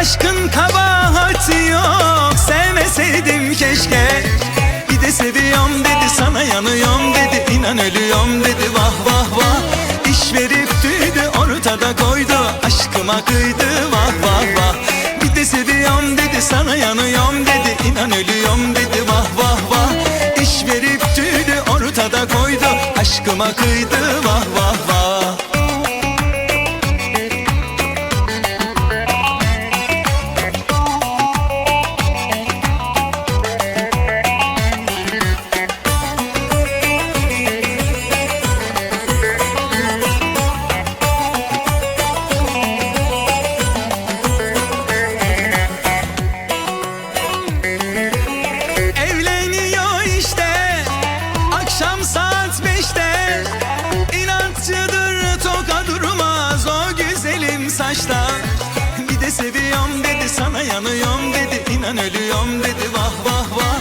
Aşkın kabahati yok. Sevmeseydim keşke. Bir de seviyorum dedi sana yanıyorum dedi. İnan ölüyorum dedi vah vah vah. İş verip tüydü ortada koydu. Aşkıma kıydı vah vah vah. Bir de seviyorum dedi sana yanıyorum dedi. İnan ölüyorum dedi vah vah vah. İş verip tüydü ortada koydu. Aşkıma kıydı vah De seviyorum dedi sana yanıyorum dedi inan ölüyorum dedi vah vah vah.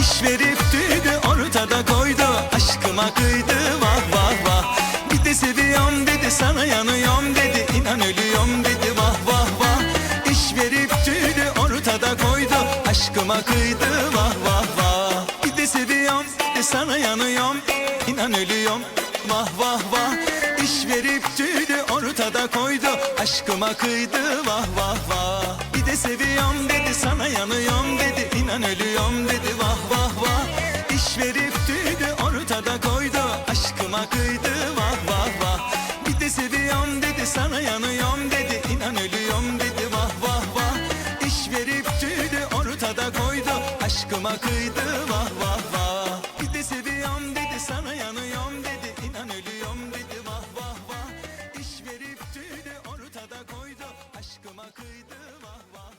İş verip tüydü ortada koydu Aşkıma kıydı vah vah vah. Bir de seviyorum dedi sana yanıyorum dedi inan ölüyorum dedi vah vah vah. İş verip tüydü ortada koydu Aşkıma kıydı vah vah vah. Bir de seviyorum de sana yanıyorum inan ölüyorum vah vah vah İş verip tüydü ortada koydu. Aşkıma kıydı vah vah vah. Bir de seviyorum dedi sana yanıyorum dedi. İnan ölüyorum dedi vah vah vah. İş verip tüydü ortada koydu. Aşkıma kıydı vah vah vah. Bir de seviyorum dedi sana yanıyorum dedi. İnan ölüyorum dedi vah vah vah. İş verip tüydü ortada koydu. Aşkıma kıydı vah Aşkıma kıydım ah vah